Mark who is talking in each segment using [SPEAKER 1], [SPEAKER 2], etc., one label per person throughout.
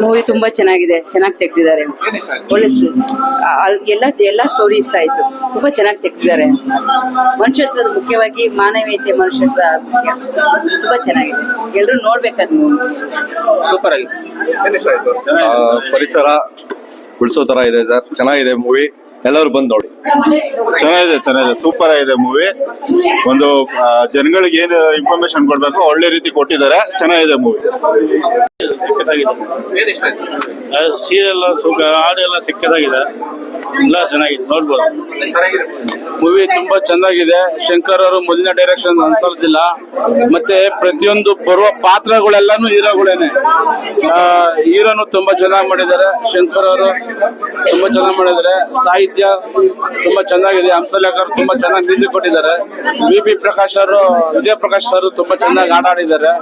[SPEAKER 1] Movie ತುಂಬಾ ಚೆನ್ನಾಗಿದೆ. ಚೆನ್ನಾಗಿ ತೆಗ್ದಿದ್ದಾರೆ. ಒಳ್ಳೆ ಎಲ್ಲ ಎಲ್ಲ ಸ್ಟೋರಿ ಇಷ್ಟ ಆಯ್ತು. ತುಂಬಾ ಚೆನ್ನಾಗಿ ತೆಗ್ದಿದ್ದಾರೆ. ಮನುಷ್ಯತ್ವದ ಮುಖ್ಯವಾಗಿ ಮಾನವೀಯತೆ ಮನುಷ್ಯತ್ವ ಮುಖ್ಯ. ತುಂಬಾ ಚೆನ್ನಾಗಿದೆ. ಎಲ್ಲರೂ ನೋಡ್ಬೇಕಾದ್ ಮೂವಿ
[SPEAKER 2] ಸೂಪರ್ ಆಗಿದೆ.
[SPEAKER 3] ಆ, ಪರಿಸರ ಉಳಿಸೋ ತರ ಇದೆ ಸರ್. ಚೆನ್ನಾಗಿದೆ ಮೂವಿ ಎಲ್ಲರೂ ಬಂದು ನೋಡಿ.
[SPEAKER 4] ಚೆನ್ನಾಗಿದೆ ಚೆನ್ನಾಗಿದೆ. ಸೂಪರ್ ಆಗಿದೆ ಮೂವಿ ಒಂದು ಜನಗಳಿಗೆ ಏನು ಇನ್ಫಾರ್ಮೇಶನ್ ಕೊಡ್ಬೇಕು, ಒಳ್ಳೆ ರೀತಿ ಕೊಟ್ಟಿದ್ದಾರೆ. ಚೆನ್ನಾಗಿದೆ ಮೂವಿ
[SPEAKER 5] ಸೀರಿಯಲ್ ಹಾಡೆಲ್ಲ ಸಿಕ್ಕದಾಗಿದೆ. ಎಲ್ಲ ಚೆನ್ನಾಗಿದೆ, ನೋಡ್ಬೋದು. ಮೂವಿ ತುಂಬಾ ಚೆನ್ನಾಗಿದೆ. ಶಂಕರ್ ಅವರು ಮೊದಲಿನ ಡೈರೆಕ್ಷನ್ ಅನ್ಸೋದಿಲ್ಲ ಮತ್ತೆ ಪ್ರತಿಯೊಂದು ಬರುವ ಪಾತ್ರಗಳೆಲ್ಲಾನು ಹೀರೋಗಳೇನೆ. ಹೀರೋನು ತುಂಬಾ ಚೆನ್ನಾಗಿ ಮಾಡಿದ್ದಾರೆ. ಶಂಕರ್ ಅವರು ತುಂಬಾ ಚೆನ್ನಾಗಿ ಮಾಡಿದ್ದಾರೆ. ಸಾಹಿತ್ಯ ತುಂಬಾ ಚೆನ್ನಾಗಿದೆ. ಹಂಸಲೇಖರ್ ತುಂಬಾ ಚೆನ್ನಾಗಿ ಮ್ಯೂಸಿಕ್ ಕೊಟ್ಟಿದ್ದಾರೆ. ಬಿ ಪಿ ಪ್ರಕಾಶ್ ಅವರು, ವಿಜಯ ಪ್ರಕಾಶ್ ಅವರು ತುಂಬಾ ಚೆನ್ನಾಗಿ ಆಟ ಆಡಿದ್ದಾರೆ.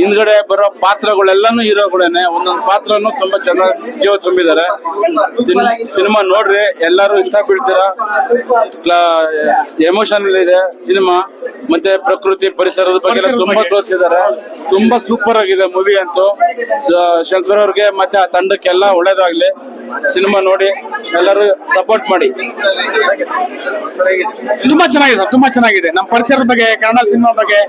[SPEAKER 5] ಹಿಂದ್ಗಡೆ ಬರೋ ಪಾತ್ರಗಳೆಲ್ಲಾನು ಹೀರೋಗಳೇನೆ ಒಂದೊಂದು ಪಾತ್ರನು ತುಂಬಾ ಚೆನ್ನಾಗಿ ಜೀವ ತುಂಬಿದ್ದಾರೆ. ಸಿನಿಮಾ ನೋಡ್ರಿ, ಎಲ್ಲರೂ ಇಷ್ಟ ಬೀಳ್ತೀರಾ ಎಮೋಷನಲ್ ಇದೆ ಸಿನಿಮಾ. ಮತ್ತೆ ಪ್ರಕೃತಿ ಪರಿಸರದ ಬಗ್ಗೆ ತುಂಬಾ ತೋರಿಸಿದ್ದಾರೆ. ತುಂಬಾ ಸೂಪರ್ ಆಗಿದೆ ಮೂವಿ ಅಂತೂ. ಶಂಕರ್ ಅವ್ರಿಗೆ ಮತ್ತೆ ಆ ತಂಡಕ್ಕೆಲ್ಲ ಒಳ್ಳೇದಾಗ್ಲಿ. ಸಿನಿಮಾ ನೋಡಿ ಎಲ್ಲರೂ ಸಪೋರ್ಟ್ ಮಾಡಿ.
[SPEAKER 2] ತುಂಬಾ ಚೆನ್ನಾಗಿದೆ ಸರ್, ತುಂಬಾ ಚೆನ್ನಾಗಿದೆ. ನಮ್ಮ ಪರಿಸರದ ಬಗ್ಗೆ, ಕನ್ನಡ ಸಿನಿಮಾ ಬಗ್ಗೆ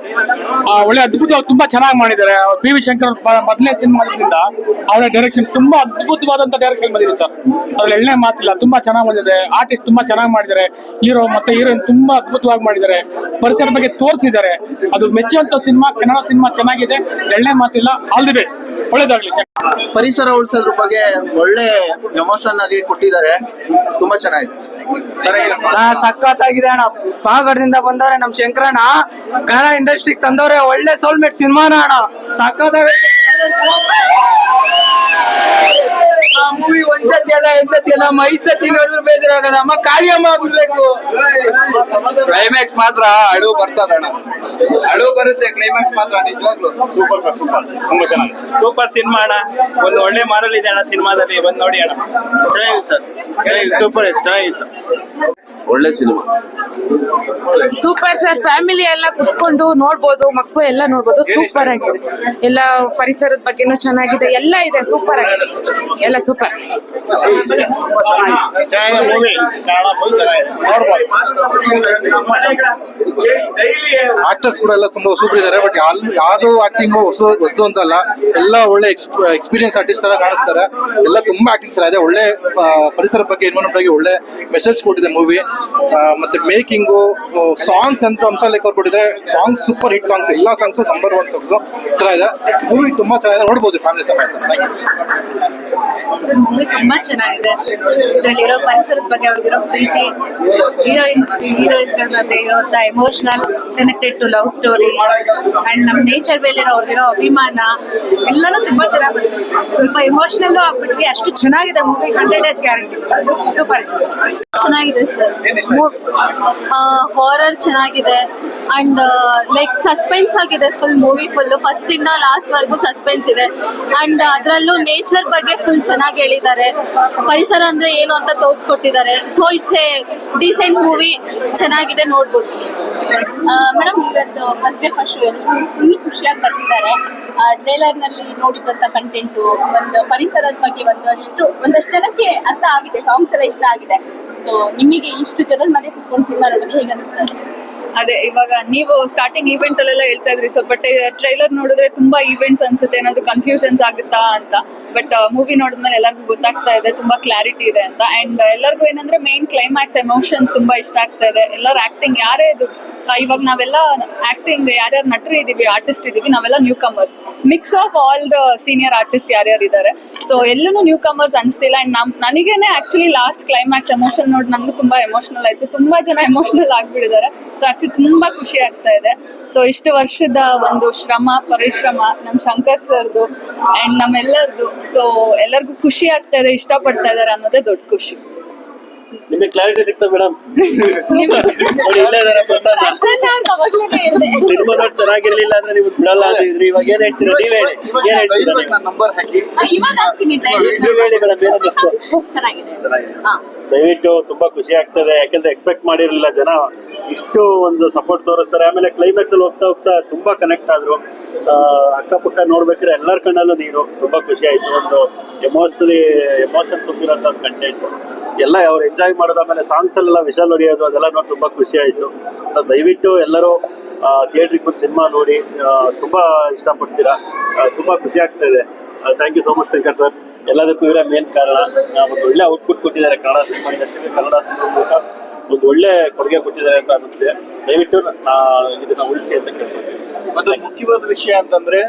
[SPEAKER 2] ಒಳ್ಳೆ ಅದ್ಭುತ ತುಂಬಾ ಚೆನ್ನಾಗಿ ಮಾಡಿದ್ದಾರೆ. ಪಿ ವಿ ಶಂಕರ್ ಮೊದಲನೇ ಸಿನಿಮಾದಿಂದ ಅವರ ಡೈರೆಕ್ಷನ್ ತುಂಬಾ ಅದ್ಭುತವಾದಂತ ಡೈರೆಕ್ಷನ್ ಬಂದಿದೆ ಸರ್. ಅದ್ರಲ್ಲಿ ಎಳ್ಳೆ ಮಾತಿಲ್ಲ, ತುಂಬಾ ಚೆನ್ನಾಗಿ ಬಂದಿದೆ. ಆರ್ಟಿಸ್ಟ್ ತುಂಬಾ ಚೆನ್ನಾಗಿ ಮಾಡಿದ್ದಾರೆ. ಹೀರೋ ಮತ್ತೆ ಹೀರೋಯಿನ್ ತುಂಬಾ ಅದ್ಭುತವಾಗಿ ಮಾಡಿದ್ದಾರೆ. ಪರಿಸರ ಬಗ್ಗೆ ತೋರಿಸಿದ್ದಾರೆ. ಅದು ಮೆಚ್ಚುವಂತ ಸಿನಿಮಾ, ಕನ್ನಡ ಸಿನಿಮಾ ಚೆನ್ನಾಗಿದೆ. ಎಳ್ಳೆ ಮಾತಿಲ್ಲ. ಆಲ್ ದಿ ಬೆಸ್ಟ್ ಒಳ್ಳೇದಾಗ್ಲಿ.
[SPEAKER 6] ಪರಿಸರ ಉಳಿಸೋದ್ರ ಬಗ್ಗೆ ಒಳ್ಳೆ ಎಮೋಷನ್ ಆಗಿ ಕೊಟ್ಟಿದ್ದಾರೆ. ತುಂಬಾ ಚೆನ್ನಾಗಿದೆ.
[SPEAKER 7] ಸಖತ್ತಾಗಿದೆ ಅಣ್ಣ. ಪಾಗಡದಿಂದ ಬಂದವ್ರೆ ನಮ್ ಶಂಕರಣ್ಣ. ಕನ್ನಡ ಇಂಡಸ್ಟ್ರಿಗೆ ತಂದವ್ರೆ ಒಳ್ಳೆ ಸೋಲ್ಮೇಟ್ ಸಿನಿಮಾನ ಅಣ್ಣ. ಸಖತ್ತಾಗೈತೆ ಮೂವಿ ಒಂದ್ಸತಿ ಅಲ್ಲ ಎಂದ್ಸತಿ ಅಲ್ಲ ಮೈಸತಿ ನೋಡಿದ್ರು ಬೇಜಾರಾಗಲ್ಲ ಅಮ್ಮ ಕಾರ್ಯಮ್ಮ ಆಗ್ಬಿಡ್ಬೇಕು.
[SPEAKER 6] ಕ್ಲೈಮ್ಯಾಕ್ಸ್ ಮಾತ್ರ ಅಳು ಬರ್ತದಣ್ಣ ಅಳು ಬರುತ್ತೆ ಕ್ಲೈಮ್ಯಾಕ್ಸ್ ಮಾತ್ರ ನಿಜವಾಗ್ಲು.
[SPEAKER 5] ಸೂಪರ್ ಸರ್ ಸೂಪರ್ ತುಂಬಾ ಚೆನ್ನಾಗಿ ಸೂಪರ್ ಸಿನಿಮಾ ಅಣ್ಣ. ಒಂದು ಒಳ್ಳೆ ಮಾರಲ್ ಇದೆ ಅಣ್ಣ ಸಿನಿಮಾದಲ್ಲಿ ಬಂದ್ ನೋಡಿ ಅಣ್ಣ. ಚೆನ್ನಾಗಿದೆ ಸರ್ ಸೂಪರ್ ಚೆನ್ನಾಗಿತ್ತು.
[SPEAKER 3] ಒಳ್ಳೆ ಸಿನಿಮಾ.
[SPEAKER 8] ಸೂಪರ್ ಸರ್ ಫ್ಯಾಮಿಲಿ ಎಲ್ಲ ಕುತ್ಕೊಂಡು ನೋಡ್ಬೋದು ಮಕ್ಕಳು ಎಲ್ಲ ನೋಡ್ಬೋದು. ಸೂಪರ್ ಆಗಿದೆ. ಎಲ್ಲ ಪರಿಸರದ ಬಗ್ಗೆನೂ ಚೆನ್ನಾಗಿದೆ. ಎಲ್ಲ ಇದೆ. ಸೂಪರ್ ಆಗಿದೆ. ಎಲ್ಲ ಸೂಪರ್
[SPEAKER 3] ಆಕ್ಟರ್ಸ್ ಕೂಡ ಎಲ್ಲ ತುಂಬಾ ಸೂಪರ್ ಇದಾರೆ ಬಟ್ ಯಾವ್ದು ಆಕ್ಟಿಂಗ್ ಹೊಸದು ಹೊಸದು ಅಂತಲ್ಲ ಎಲ್ಲ ಒಳ್ಳೆ ಎಕ್ಸ್ಪೀರಿಯನ್ಸ್ ಆರ್ಟಿಸ್ಟ್ ತರ ಕಾಣಿಸ್ತಾರೆ. ಎಲ್ಲ ತುಂಬಾ ಆಕ್ಟಿಂಗ್ ಚೆನ್ನಾಗಿದೆ. ಒಳ್ಳೆ ಪರಿಸರ ಬಗ್ಗೆ ಆಗಿ ಒಳ್ಳೆ ಮೆಸೇಜ್ ಕೊಟ್ಟಿದೆ ಮೂವಿ ಮತ್ತೆ ಮೇಕಿಂಗು ಸಾಂಗ್ಸ್ ಅಂತ ಹಂಸಲೇಖ ಅವ್ರು ಕೊಟ್ಟಿದ್ರೆ ಸಾಂಗ್ಸ್ ಸೂಪರ್ ಹಿಟ್ ಸಾಂಗ್ಸ್ ಎಲ್ಲ ಸಾಂಗ್ಸ್ ನಂಬರ್ ಒನ್ ಸಾಂಗ್ಸ್ ಚೆನ್ನಾಗಿದೆ. ಮೂವಿ ತುಂಬಾ ಚೆನ್ನಾಗಿದೆ. ನೋಡ್ಬೋದು ಫ್ಯಾಮಿಲಿ ಸಮೇತ. ಥ್ಯಾಂಕ್ ಯು
[SPEAKER 8] ಸರ್ ಮೂವಿ ತುಂಬಾ ಚೆನ್ನಾಗಿದೆ. ಇದರಲ್ಲಿರೋ ಪರಿಸರದ ಬಗ್ಗೆ ಅವ್ರಿಗಿರೋ ಪ್ರೀತಿ ಹೀರೋಯಿನ್ಸ್ ಹೀರೋಯಿನ್ಸ್ಗಳ ಬಗ್ಗೆ ಇರುವಂತ emotional connected to love story and ನಮ್ಮ ನೇಚರ್ ಮೇಲಿರೋ ಅವ್ರಿರೋ ಅಭಿಮಾನ ಎಲ್ಲಾನು ತುಂಬಾ ಚೆನ್ನಾಗಿ ಸ್ವಲ್ಪ ಎಮೋಷನಲ್ ಆಗ್ಬಿಟ್ವಿ ಅಷ್ಟು ಚೆನ್ನಾಗಿದೆ movie hundred days guarantee super
[SPEAKER 9] ಚೆನ್ನಾಗಿದೆ ಸರ್ ಹಾರರ್ ಚೆನ್ನಾಗಿದೆ. ಅಂಡ್ ಲೈಕ್ ಸಸ್ಪೆನ್ಸ್ ಆಗಿದೆ ಫುಲ್ ಮೂವಿ ಫುಲ್ ಫಸ್ಟ್ ಇಂದ ಲಾಸ್ಟ್ ವರೆಗೂ ಸಸ್ಪೆನ್ಸ್ ಇದೆ. ಅಂಡ್ ಅದರಲ್ಲೂ ನೇಚರ್ ಬಗ್ಗೆ ಫುಲ್ ಚೆನ್ನಾಗಿ ಹೇಳಿದ್ದಾರೆ. ಪರಿಸರ ಅಂದ್ರೆ ಏನು ಅಂತ ತೋರಿಸ್ಕೊಟ್ಟಿದ್ದಾರೆ. So it's a decent movie ಚೆನ್ನಾಗಿದೆ ನೋಡ್ಬೋದು.
[SPEAKER 8] ಮೇಡಮ್ ಇವತ್ತು first day first show full ಖುಷಿಯಾಗಿ ಬರ್ತಿದ್ದಾರೆ ಟ್ರೇಲರ್ನಲ್ಲಿ ನೋಡಿದಂತ ಕಂಟೆಂಟು ಒಂದು ಪರಿಸರದ ಬಗ್ಗೆ ಒಂದಷ್ಟು ಒಂದಷ್ಟು ಜನಕ್ಕೆ ಅರ್ಥ ಆಗಿದೆ ಸಾಂಗ್ಸ್ ಎಲ್ಲ ಇಷ್ಟ ಆಗಿದೆ. ಸೊ ನಿಮಗೆ ಇಷ್ಟು ಜನದ ಮನೆ ಕುತ್ಕೊಂಡು ಸಿನಿಮಾ ನೋಡೋದು ಹೇಗೆ ಅನಿಸ್ತಾ
[SPEAKER 10] ಅದೇ, ಇವಾಗ ನೀವು ಸ್ಟಾರ್ಟಿಂಗ್ ಈವೆಂಟ್ ಅಲ್ಲೆಲ್ಲ ಹೇಳ್ತಾ ಇದ್ರಿ, ಸ್ವಲ್ಪ ಟ್ರೈಲರ್ ನೋಡಿದ್ರೆ ತುಂಬಾ ಈವೆಂಟ್ಸ್ ಅನ್ಸುತ್ತೆ, ಏನಾದ್ರು ಕನ್ಫ್ಯೂಷನ್ಸ್ ಆಗುತ್ತಾ ಅಂತ. ಬಟ್ ಮೂವಿ ನೋಡಿದ್ಮೇಲೆ ಎಲ್ಲರಿಗೂ ಗೊತ್ತಾಗ್ತಾ ಇದೆ, ತುಂಬಾ ಕ್ಲಾರಿಟಿ ಇದೆ ಅಂತ. ಅಂಡ್ ಎಲ್ಲರಿಗೂ ಏನಂದ್ರೆ ಮೇನ್ ಕ್ಲೈಮ್ಯಾಕ್ಸ್ ಎಮೋಷನ್ ತುಂಬಾ ಇಷ್ಟ ಆಗ್ತಾ ಇದೆ. ಎಲ್ಲರ ಆಕ್ಟಿಂಗ್ ಯಾರೇ ಇದು ಇವಾಗ ನಾವೆಲ್ಲ ಆಕ್ಟಿಂಗ್ ಯಾರ್ಯಾರು ನಟರು ಇದೀವಿ ಆರ್ಟಿಸ್ಟ್ ಇದೀವಿ, ನಾವೆಲ್ಲ newcomers mix of all the senior artist ಯಾರ್ಯಾರು ಇದ್ದಾರೆ ಸೊ ಎಲ್ಲೂ ನ್ಯೂ ಕಮರ್ಸ್ ಅನಿಸ್ತಿಲ್ಲ. ಅಂಡ್ ನಮ್, ನನಗೇನೆ ಆಕ್ಚುಲಿ ಲಾಸ್ಟ್ ಕ್ಲೈಮ್ಯಾಕ್ಸ್ ಎಮೋಷನ್ ನೋಡಿ ನಮ್ಗೆ ತುಂಬಾ ಎಮೋಷನಲ್ ಆಯ್ತು. ತುಂಬಾ ಜನ ಎಮೋಷನಲ್ ಆಗ್ಬಿಟ್ಟಿದ್ದಾರೆ. ಸೊ ಆಕ್ಚುಲಿ ತುಂಬಾ ಖುಷಿ ಆಗ್ತಾ ಇದೆ. ಸೊ ಇಷ್ಟು ವರ್ಷದ ಒಂದು ಶ್ರಮ ಪರಿಶ್ರಮ ನಮ್ ಶಂಕರ್ ಸರ್ದು ಅಂಡ್ ನಮ್ಮೆಲ್ಲರದು. ಸೊ ಎಲ್ಲರಿಗೂ ಖುಷಿ ಆಗ್ತಾ ಇದೆ ಇಷ್ಟಪಡ್ತಾ ಇದಾರೆ ಅನ್ನೋದೇ ದೊಡ್ಡ ಖುಷಿ.
[SPEAKER 5] ನಿಮಗೆ ಕ್ಲಾರಿಟಿ ಸಿಗ್ತಾ ಮೇಡಮ್ ಸಿನಿಮಾ ನೋಡಿ ಚೆನ್ನಾಗಿರ್ಲಿಲ್ಲ ಅಂದ್ರೆ ನೀವು ಬಿಡಲ್ಲ ಅಂದಿದ್ರಿ ಇವಾಗ ಏನ್ ಹೇಳ್ತೀರಾ? ನೀವ್ ಹೇಳಿ. ಏನ್ ಹೇಳ್ತೀರಾ?
[SPEAKER 6] ನಂಬರ್ ಹಾಕಿ.
[SPEAKER 8] ಇವಾಗ ಹಾಕ್ತೀನಿ
[SPEAKER 5] ನೀವ್ ಹೇಳಿ ಮೇಡಮ್ ಏನನ್ನಿಸ್ತು?
[SPEAKER 8] ಚೆನ್ನಾಗಿದೆ. ಹಾ.
[SPEAKER 11] ದಯವಿಟ್ಟು ತುಂಬಾ ಖುಷಿ ಆಗ್ತದೆ. ಯಾಕಂದ್ರೆ ಎಕ್ಸ್ಪೆಕ್ಟ್ ಮಾಡಿರಲಿಲ್ಲ ಜನ. ಇಷ್ಟು ಒಂದು ಸಪೋರ್ಟ್ ತೋರಿಸ್ತಾರೆ. ಆಮೇಲೆ ಕ್ಲೈಮ್ಯಾಕ್ಸ್ ಅಲ್ಲಿ ಹೋಗ್ತಾ ಹೋಗ್ತಾ ತುಂಬಾ ಕನೆಕ್ಟ್ ಆದ್ರು. ಅಕ್ಕಪಕ್ಕ ನೋಡ್ಬೇಕಾದ್ರೆ ಎಲ್ಲರ ಕಣ್ಣಲ್ಲೂ ನೀರು. ತುಂಬಾ ಖುಷಿ ಆಯ್ತು. ಒಂದು ಎಮೋಷನಲಿ ಎಮೋಷನ್ ತುಂಬಿರೋಂಥ ಒಂದು ಕಂಟೆಂಟ್ ಎಲ್ಲ ಅವ್ರು ಎಂಜಾಯ್ ಮಾಡೋದು, ಆಮೇಲೆ ಸಾಂಗ್ಸ್ ಅಲ್ಲೆಲ್ಲ ವಿಷಲ್ ಹೊಡಿಯೋದು, ಅದೆಲ್ಲ ನೋಡಿ ತುಂಬಾ ಖುಷಿ ಆಯ್ತು. ದಯವಿಟ್ಟು ಎಲ್ಲರೂ ಥಿಯೇಟ್ರಿಗೆ ಬಂದು ಸಿನಿಮಾ ನೋಡಿ ತುಂಬ ಇಷ್ಟಪಡ್ತೀರಾ? ತುಂಬಾ ಖುಷಿ ಆಗ್ತಾ ಇದೆ. Thank you so much Shankar sir ಎಲ್ಲದಕ್ಕೂ ಇವರೇ ಮೇನ್ ಕಾರಣ. ಒಂದು ಒಳ್ಳೆ ಔಟ್ಪುಟ್ ಕೊಟ್ಟಿದ್ದಾರೆ ಕನ್ನಡ ಸಿನಿಮಾ ಇಂಡಸ್ಟ್ರಿಗೆ ಕನ್ನಡ ಸಿನಿಮಾ ಮೂಲಕ ಒಂದು ಒಳ್ಳೆ ಕೊಡುಗೆ ಕೊಟ್ಟಿದ್ದಾರೆ ಅಂತ ಅನಿಸುತ್ತೆ ದಯವಿಟ್ಟು ಇದನ್ನ ಉಳಿಸಿ ಅಂತ ಕೇಳ್ಕೊತೀನಿ
[SPEAKER 6] ಮತ್ತೆ ಮುಖ್ಯವಾದ ವಿಷಯ ಅಂತಂದ್ರೆ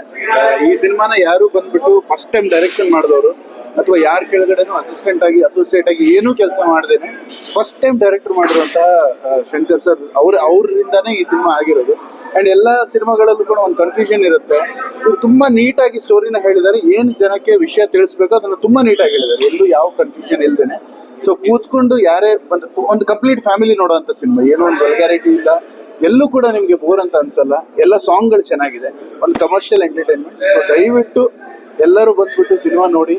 [SPEAKER 6] ಈ ಸಿನಿಮಾನ ಯಾರು ಬಂದ್ಬಿಟ್ಟು ಫಸ್ಟ್ ಟೈಮ್ ಡೈರೆಕ್ಷನ್ ಮಾಡಿದವರು ಅಥವಾ ಯಾರ ಕೆಳಗಡೆನೂ ಅಸಿಸ್ಟೆಂಟ್ ಆಗಿ ಅಸೋಸಿಯೇಟ್ ಆಗಿ ಏನೂ ಕೆಲಸ ಮಾಡದೇನೆ ಫಸ್ಟ್ ಟೈಮ್ ಡೈರೆಕ್ಟರ್ ಮಾಡಿರುವಂತ ಆ, ಶಂಕರ್ ಸರ್ ಅವ್ರ ಅವರಿಂದಾನೇ ಈ ಸಿನಿಮಾ ಆಗಿರೋದು. ಅಂಡ್ ಎಲ್ಲ ಸಿನಿಮಾಗಳಲ್ಲೂ ಕೂಡ ಒಂದು ಕನ್ಫ್ಯೂಷನ್ ಇರುತ್ತೆ. ಇವ್ರು ತುಂಬಾ ನೀಟಾಗಿ ಸ್ಟೋರಿನ ಹೇಳಿದ್ದಾರೆ ಏನು ಜನಕ್ಕೆ ವಿಷಯ ತಿಳಿಸ್ಬೇಕು ಅದನ್ನು ತುಂಬಾ ನೀಟಾಗಿ ಹೇಳಿದ್ದಾರೆ ಎಲ್ಲೂ ಯಾವ ಕನ್ಫ್ಯೂಷನ್ ಇಲ್ದೇನೆ. ಸೊ ಕೂತ್ಕೊಂಡು ಯಾರೇ ಒಂದು ಒಂದು ಕಂಪ್ಲೀಟ್ ಫ್ಯಾಮಿಲಿ ನೋಡುವಂತ ಸಿನಿಮಾ ಏನೋ ಒಂದು ವೆಲ್ಗಾರಿಟಿ ಇಲ್ಲ. ಎಲ್ಲೂ ಕೂಡ ನಿಮ್ಗೆ ಬೋರ್ ಅಂತ ಅನ್ಸಲ್ಲ. ಎಲ್ಲ ಸಾಂಗ್ಗಳು ಚೆನ್ನಾಗಿದೆ. ಒಂದು ಕಮರ್ಷಿಯಲ್ ಎಂಟರ್ಟೈನ್ಮೆಂಟ್ ಸೊ ದಯವಿಟ್ಟು ಎಲ್ಲರೂ ಬಂದ್ಬಿಟ್ಟು ಸಿನಿಮಾ ನೋಡಿ.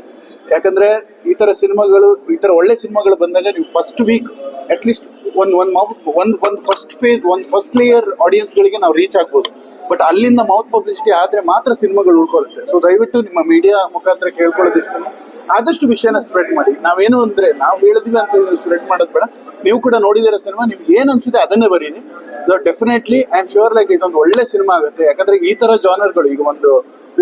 [SPEAKER 6] ಯಾಕಂದ್ರೆ ಈ ತರ ಸಿನಿಮಾಗಳು, ಈ ತರ ಒಳ್ಳೆ ಸಿನಿಮಾಗಳು ಬಂದಾಗ ನೀವು ಫಸ್ಟ್ ವೀಕ್ ಅಟ್ ಲೀಸ್ಟ್ ಒಂದ್ ಒಂದ್ ಮೌತ್ ಒಂದ್ ಒಂದ್ ಫಸ್ಟ್ ಫೇಸ್ ಒಂದ್ ಫಸ್ಟ್ ಲೇಯರ್ ಆಡಿಯನ್ಸ್ ಗಳಿಗೆ ನಾವು ರೀಚ್ ಆಗ್ಬೋದು. ಬಟ್ ಅಲ್ಲಿಂದ ಮೌತ್ ಪಬ್ಲಿಸಿಟಿ ಆದ್ರೆ ಮಾತ್ರ ಸಿನಿಮಾಗಳು ಉಳ್ಕೊಳ್ಳುತ್ತೆ. ಸೊ ದಯವಿಟ್ಟು ನಿಮ್ಮ ಮೀಡಿಯಾ ಮುಖಾಂತರ ಕೇಳ್ಕೊಳ್ಳೋದಿಷ್ಟೇ ಆದಷ್ಟು ವಿಷಯನ ಸ್ಪ್ರೆಡ್ ಮಾಡಿ. ನಾವೇನು ಅಂದ್ರೆ, ನಾವು ಹೇಳಿದ್ವಿ ಅಂತ ಹೇಳಿ ಸ್ಪ್ರೆಡ್ ಮಾಡೋದು ಬೇಡ. ನೀವು ಕೂಡ ನೋಡಿದಿರೋ ಸಿನಿಮಾ, ನಿಮ್ಗೆ ಏನ್ ಅನ್ಸಿದೆ ಅದನ್ನೇ ಬರೀನಿ definitely I am sure like ಇದೊಂದು ಒಳ್ಳೆ ಸಿನಿಮಾ ಆಗುತ್ತೆ. ಯಾಕಂದ್ರೆ ಈ ತರ ಜಾನರ್ಗಳು ಈಗ ಒಂದು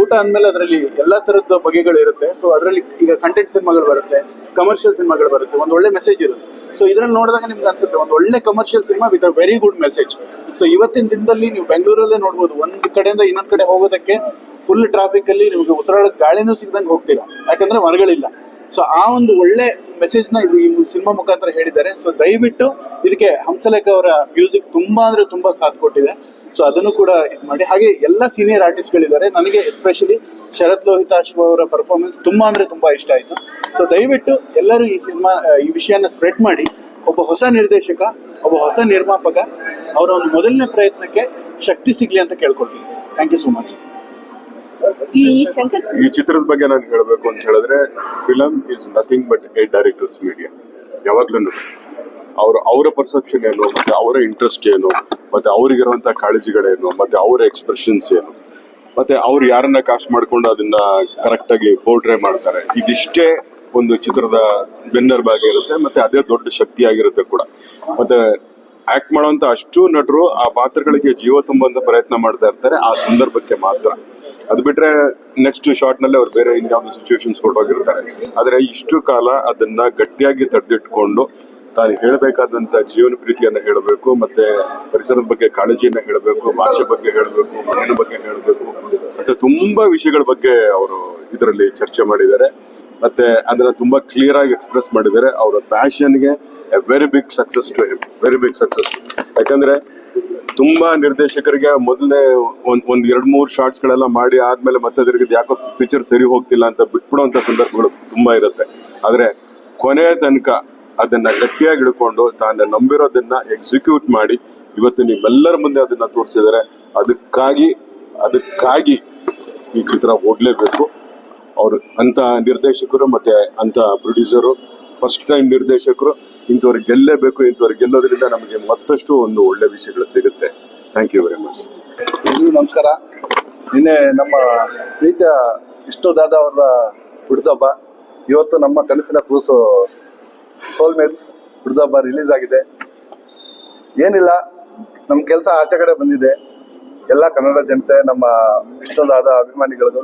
[SPEAKER 6] ಊಟ ಅಂದಮೇಲೆ ಅದರಲ್ಲಿ ಎಲ್ಲ ಥರದ ಬಗೆಗಳು ಇರುತ್ತೆ. ಸೊ ಅದರಲ್ಲಿ ಈಗ ಕಂಟೆಂಟ್ ಸಿನಿಮಾಗಳು ಬರುತ್ತೆ ಕಮರ್ಷಿಯಲ್ ಸಿನಿಮಾಗಳು ಬರುತ್ತೆ, ಒಂದು ಒಳ್ಳೆ ಮೆಸೇಜ್ ಇರುತ್ತೆ. ಸೊ ಇದ್ರಲ್ಲಿ ನೋಡಿದಾಗ ನಿಮ್ಗೆ ಅನ್ಸುತ್ತೆ, ಒಂದು ಒಳ್ಳೆ commercial cinema with a very good message so ಇವತ್ತಿನ ದಿನದಲ್ಲಿ ನೀವು ಬೆಂಗಳೂರಲ್ಲೇ ನೋಡ್ಬೋದು. ಒಂದು ಕಡೆಯಿಂದ ಇನ್ನೊಂದು ಕಡೆ ಹೋಗೋದಕ್ಕೆ ಫುಲ್ ಟ್ರಾಫಿಕ್ ಅಲ್ಲಿ ನಿಮಗೆ ಉಸಿರಾಡೋದು ಗಾಳಿನೂ ಸಿಗ್ದಂಗೆ ಹೋಗ್ತೀರಾ. ಯಾಕಂದ್ರೆ ಮರಗಳಿಲ್ಲ ಸೊ ಆ ಒಂದು ಒಳ್ಳೆ ಮೆಸೇಜ್ನ ಈ ಸಿನಿಮಾ ಮುಖಾಂತರ ಹೇಳಿದ್ದಾರೆ. ಸೊ ದಯವಿಟ್ಟು ಇದಕ್ಕೆ ಹಂಸಲೇಖ ಅವರ ಮ್ಯೂಸಿಕ್ ತುಂಬಾ ಅಂದ್ರೆ ತುಂಬಾ ಸಾಥ್ ಕೊಟ್ಟಿದೆ. ಸೊ ಅದನ್ನು ಕೂಡ ಇದು ಮಾಡಿ. ಹಾಗೆ ಎಲ್ಲ ಸೀನಿಯರ್ ಆರ್ಟಿಸ್ಟ್ ಗಳಿದ್ದಾರೆ. ನನಗೆ ಎಸ್ಪೆಷಲಿ ಶರತ್ ಲೋಹಿತಾಶ್ವ ಅವರ ಪರ್ಫಾರ್ಮೆನ್ಸ್ ತುಂಬಾ ಅಂದ್ರೆ ತುಂಬಾ ಇಷ್ಟ ಆಯ್ತು. ಸೊ ದಯವಿಟ್ಟು ಎಲ್ಲರೂ ಈ ಸಿನಿಮಾ ಈ ವಿಷಯನ ಸ್ಪ್ರೆಡ್ ಮಾಡಿ. ಒಬ್ಬ ಹೊಸ ನಿರ್ದೇಶಕ ಒಬ್ಬ ಹೊಸ ನಿರ್ಮಾಪಕ ಅವರ ಒಂದು ಮೊದಲನೇ ಪ್ರಯತ್ನಕ್ಕೆ ಶಕ್ತಿ ಸಿಗ್ಲಿ ಅಂತ ಕೇಳ್ಕೊಳ್ತೀನಿ. ಥ್ಯಾಂಕ್ ಯು ಸೋ ಮಚ್
[SPEAKER 8] ಈ
[SPEAKER 12] ಈ ಚಿತ್ರದ ಬಗ್ಗೆ ನಾನು ಹೇಳಬೇಕು ಅಂತ ಹೇಳಿದ್ರೆ film is nothing but a directors media ಯಾವಾಗ್ಲೂ. ಅವ್ರ, ಅವರ ಪರ್ಸೆಪ್ಷನ್ ಏನು, ಮತ್ತೆ ಅವರ ಇಂಟ್ರೆಸ್ಟ್ ಏನು, ಮತ್ತೆ ಅವರಿಗಿರುವಂತಹ ಕಾಳಜಿಗಳೇನು, ಮತ್ತೆ ಅವರ ಎಕ್ಸ್ಪ್ರೆಷನ್ಸ್ ಏನು. ಮತ್ತೆ ಅವ್ರು ಯಾರನ್ನ ಕಾಸ್ಟ್ ಮಾಡ್ಕೊಂಡು ಅದನ್ನ ಕರೆಕ್ಟ್ ಆಗಿ ಪೋರ್ಟ್ರೇ ಮಾಡ್ತಾರೆ. ಇದಿಷ್ಟೇ ಒಂದು ಚಿತ್ರದ ಬೆನ್ನರ್ಬಾಗಿ ಇರುತ್ತೆ, ಮತ್ತೆ ಅದೇ ದೊಡ್ಡ ಶಕ್ತಿ ಆಗಿರುತ್ತೆ ಕೂಡ. ಮತ್ತೆ ಆಕ್ಟ್ ಮಾಡುವಂತ ಅಷ್ಟು ನಟರು ಆ ಪಾತ್ರಗಳಿಗೆ ಜೀವ ತುಂಬುವಂತ ಪ್ರಯತ್ನ ಮಾಡ್ತಾ ಇರ್ತಾರೆ, ಆ ಸಂದರ್ಭಕ್ಕೆ ಮಾತ್ರ. ಅದು ಬಿಟ್ರೆ ನೆಕ್ಸ್ಟ್ ಶಾರ್ಟ್ನಲ್ಲಿ ಅವ್ರು ಬೇರೆ ಇನ್ಯಾವ್ದು ಸಿಚುವೇಶನ್ಸ್ ಕೊಟ್ಟೋಗಿರ್ತಾರೆ ಆದ್ರೆ ಇಷ್ಟು ಕಾಲ ಅದನ್ನ ಗಟ್ಟಿಯಾಗಿ ತಡೆದಿಟ್ಕೊಂಡು ತಾನು ಹೇಳಬೇಕಾದಂತ ಜೀವನ ಪ್ರೀತಿಯನ್ನ ಹೇಳಬೇಕು, ಮತ್ತೆ ಪರಿಸರದ ಬಗ್ಗೆ ಕಾಳಜಿಯನ್ನ ಹೇಳಬೇಕು, ಭಾಷೆ ಬಗ್ಗೆ ಹೇಳಬೇಕು, ಮಣ್ಣಿನ ಬಗ್ಗೆ ಹೇಳಬೇಕು. ಮತ್ತೆ ತುಂಬಾ ವಿಷಯಗಳ ಬಗ್ಗೆ ಅವರು ಇದರಲ್ಲಿ ಚರ್ಚೆ ಮಾಡಿದ್ದಾರೆ. ಮತ್ತೆ ಅದನ್ನ ತುಂಬಾ ಕ್ಲಿಯರ್ ಆಗಿ ಎಕ್ಸ್ಪ್ರೆಸ್ ಮಾಡಿದ್ದಾರೆ. ಅವರ ಪ್ಯಾಷನ್ಗೆ very big success to him very big success ಯಾಕಂದ್ರೆ ತುಂಬಾ ನಿರ್ದೇಶಕರಿಗೆ ಮೊದಲನೇ ಒಂದ್ ಒಂದ್ ಎರಡ್, ಮೂರ್ ಶಾರ್ಟ್ಸ್ ಗಳೆಲ್ಲ ಮಾಡಿ ಆದ್ಮೇಲೆ ಮತ್ತೆ ಅದ್ರಿಗೆ ಯಾಕೋ ಪಿಕ್ಚರ್ ಸರಿ ಹೋಗ್ತಿಲ್ಲ ಅಂತ ಬಿಟ್ಬಿಡುವಂತ ಸಂದರ್ಭಗಳು ತುಂಬಾ ಇರುತ್ತೆ. ಆದ್ರೆ ಕೊನೆಯ ತನಕ ಅದನ್ನ ಗಟ್ಟಿಯಾಗಿ ಹಿಡ್ಕೊಂಡು ತಾನು ನಂಬಿರೋದನ್ನ ಎಕ್ಸಿಕ್ಯೂಟ್ ಮಾಡಿ ಇವತ್ತು ನೀವೆಲ್ಲರ ಮುಂದೆ ಅದನ್ನ ತೋರಿಸಿದರೆ. ಅದಕ್ಕಾಗಿ ಅದಕ್ಕಾಗಿ ಈ ಚಿತ್ರ ಓಡ್ಲೇಬೇಕು. ಅವರು ಅಂತ ನಿರ್ದೇಶಕರು ಮತ್ತೆ ಅಂತ ಪ್ರೊಡ್ಯೂಸರು ಫಸ್ಟ್ ಟೈಮ್ ನಿರ್ದೇಶಕರು ಇಂಥವ್ರಿಗೆ ಗೆಲ್ಲೇಬೇಕು ಇಂಥವ್ರಿಗೆ ಗೆಲ್ಲೋದ್ರಿಂದ ನಮಗೆ ಮತ್ತಷ್ಟು ಒಂದು ಒಳ್ಳೆ ವಿಷಯಗಳು ಸಿಗುತ್ತೆ. ಥ್ಯಾಂಕ್ ಯು ವೆರಿ ಮಚ್
[SPEAKER 13] ಎಲ್ರಿಗೂ ನಮಸ್ಕಾರ. ನಿನ್ನೆ ನಮ್ಮ ಪ್ರೀತಿಯ ವಿಷ್ಣುದಾದ ಅವರ ಹುಡ್ದಬ್ಬ, ಇವತ್ತು ನಮ್ಮ ಕನಸಿನ ಕೂಸು ಸೋಲ್ಮೇಟ್ಸ್ ಹುಡ್ದಬ್ಬ ರಿಲೀಸ್ ಆಗಿದೆ. ಏನಿಲ್ಲ ನಮ್ಮ ಕೆಲಸ ಆಚೆ ಕಡೆ ಬಂದಿದೆ. ಎಲ್ಲ ಕನ್ನಡ ಜನತೆ, ನಮ್ಮ ಇಷ್ಟದಾದ ಅಭಿಮಾನಿಗಳದ್ದು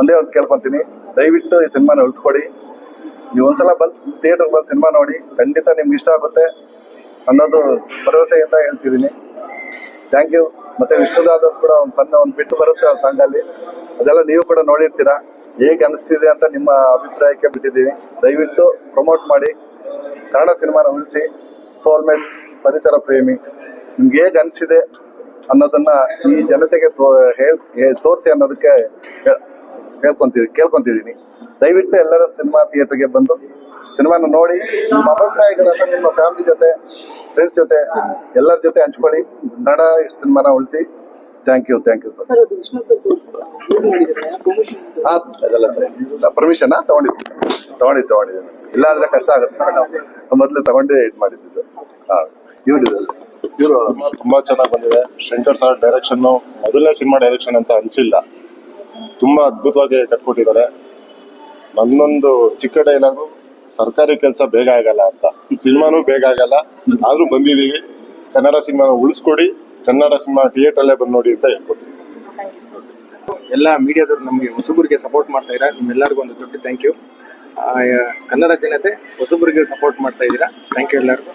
[SPEAKER 13] ಒಂದೇ ಒಂದು ಕೇಳ್ಕೊತೀನಿ. ದಯವಿಟ್ಟು ಈ ಸಿನಿಮಾನ ಉಳಿಸ್ಕೊಡಿ. ನೀವು ಒಂದ್ಸಲ ಬಂದು ಥಿಯೇಟರ್ ಬಂದು ಸಿನಿಮಾ ನೋಡಿ, ಖಂಡಿತ ನಿಮ್ಗೆ ಇಷ್ಟ ಆಗುತ್ತೆ ಅನ್ನೋದು ಭರವಸೆಯಿಂದ ಹೇಳ್ತಿದ್ದೀನಿ. ಥ್ಯಾಂಕ್ ಯು ಮತ್ತೆ ಇಷ್ಟದಾದದ್ದು ಕೂಡ ಒಂದು ಸಣ್ಣ ಒಂದು ಬಿಟ್ಟು ಬರುತ್ತೆ ಆ ಸಾಂಗಲ್ಲಿ ಅದೆಲ್ಲ ನೀವು ಕೂಡ ನೋಡಿರ್ತೀರಾ. ಹೇಗೆ ಅನಿಸ್ತಿದೆ ಅಂತ ನಿಮ್ಮ ಅಭಿಪ್ರಾಯಕ್ಕೆ ಬಿಟ್ಟಿದ್ದೀವಿ. ದಯವಿಟ್ಟು ಪ್ರಮೋಟ್ ಮಾಡಿ. ಕನ್ನಡ ಸಿನಿಮಾನ ಉಳಿಸಿ ಸೋಲ್ಮೇಟ್ಸ್ ಪರಿಸರ ಪ್ರೇಮಿ ನಿಮ್ಗೆ ಹೇಗೆ ಅನಿಸಿದೆ ಅನ್ನೋದನ್ನ ಈ ಜನತೆಗೆ ತೋ ಹೇಳ್ ತೋರಿಸಿ ಅನ್ನೋದಕ್ಕೆ ಹೇಳ್ಕೊಂತಿದ್ದೀನಿ ಕೇಳ್ಕೊಂತಿದ್ದೀನಿ. ದಯವಿಟ್ಟು ಎಲ್ಲರ ಸಿನಿಮಾ ಥಿಯೇಟರ್ಗೆ ಬಂದು ಸಿನಿಮಾನ ನೋಡಿ ನಿಮ್ಮ ಅಭಿಪ್ರಾಯಗಳನ್ನ ನಿಮ್ಮ ಫ್ಯಾಮಿಲಿ ಜೊತೆ ಫ್ರೆಂಡ್ಸ್ ಜೊತೆ ಎಲ್ಲರ ಜೊತೆ ಹಂಚ್ಕೊಳ್ಳಿ. ಕನ್ನಡ ಸಿನಿಮಾನ ಉಳಿಸಿ. Thank you thank you sir permission ತಗೊಂಡಿದ್ದೀನಿ ತಗೊಂಡಿದ್ದು. ತಗೊಂಡಿದ್ದೀನಿ ಇಲ್ಲ ಅಂದ್ರೆ ಕಷ್ಟ ಆಗುತ್ತೆ ಮೊದಲು ತಗೊಂಡೇ ಇದು ಮಾಡಿದ್ದು. ಹಾ ಇವ್ರು ಇವರು
[SPEAKER 14] ತುಂಬಾ ಚೆನ್ನಾಗಿ ಬಂದಿದೆ. ಶಂಕರ್ ಸರ್ ಡೈರೆಕ್ಷನ್ ಮೊದಲನೇ ಸಿನಿಮಾ ಡೈರೆಕ್ಷನ್ ಅಂತ ಅನ್ಸಿಲ್ಲ. ತುಂಬಾ ಅದ್ಭುತವಾಗಿ ಕಟ್ಕೊಟ್ಟಿದ್ದಾರೆ. ನನ್ನೊಂದು ಚಿಕ್ಕ ಡೈಲಾಗು ಸರ್ಕಾರಿ ಕೆಲಸ ಬೇಗ ಆಗಲ್ಲ ಅಂತ. ಸಿನಿಮಾನು ಬೇಗ ಆಗಲ್ಲ. ಆದ್ರೂ ಬಂದಿದೀವಿ ಕನ್ನಡ ಸಿನಿಮಾನ ಉಳಿಸ್ಕೊಡಿ. ಕನ್ನಡ ಸಿನಿಮಾ ಥಿಯೇಟರ್ ಅಲ್ಲೇ ಬಂದು ನೋಡಿ ಅಂತ ಹೇಳ್ಬೋದು
[SPEAKER 15] ಎಲ್ಲ ಮೀಡಿಯಾದವರು ನಮಗೆ ಹೊಸಬರಿಗೆ ಸಪೋರ್ಟ್ ಮಾಡ್ತಾ ಇದ್ದಾರೆ. ನಿಮ್ಮೆಲ್ಲರಿಗೂ ಒಂದು ದೊಡ್ಡ ಥ್ಯಾಂಕ್ ಯು ಕನ್ನಡ ಜನತೆ ಹೊಸಬರಿಗೆ ಸಪೋರ್ಟ್ ಮಾಡ್ತಾ ಇದ್ದೀರಾ? ಥ್ಯಾಂಕ್ ಯು ಎಲ್ಲರಿಗೂ.